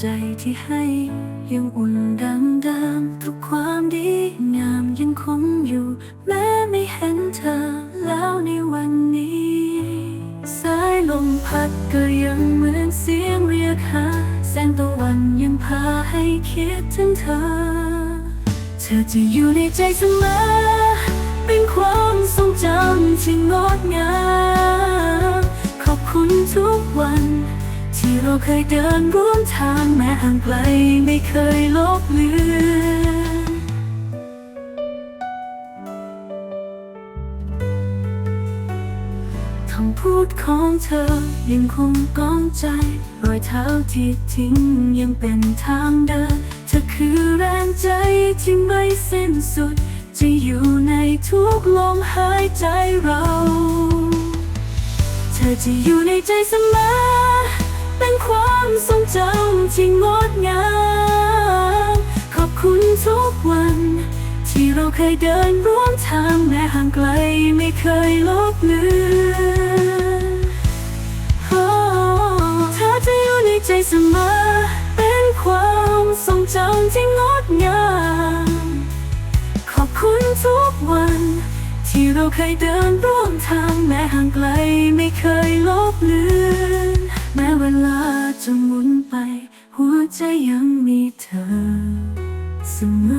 ใจที่ให้ยังอุ่นดังเดิมทุกความดีงามยังคงอยู่ แม้ไม่เห็นเธอแล้วในวันนี้ สายลมพัดก็ยังเหมือนเสียงเรียกหาแสงตะวันยังพาให้คิดถึงเธอ เธอจะอยู่ในใจเสมอ เป็นความทรงจำที่งดงามขอบคุณทุกวัน เราเคยเดินร่วมทางแม้ห่างไกลไม่เคยลบเลือนคำพูดของเธอยังคงก้องใจ รอยเท้าที่ทิ้งยังเป็นทางเดิน เธอคือแรงใจที่ไม่สิ้นสุด จะอยู่ในทุกลมหายใจเรา เธอจะอยู่ในใจเสมอ เป็นความทรงจำที่งดงาม ขอบคุณทุกวัน ที่เราเคยเดินร่วมทางแม้ห่างไกลไม่เคยลบเลือนโอ้เธอจะอยู่ในใจเสมอ เป็นความทรงจำที่งดงาม ขอบคุณทุกวัน ที่เราเคยเดินร่วมทางแม้ห่างไกลไม่เคยลบเลือน หัวใจยังมีเธอเสมอ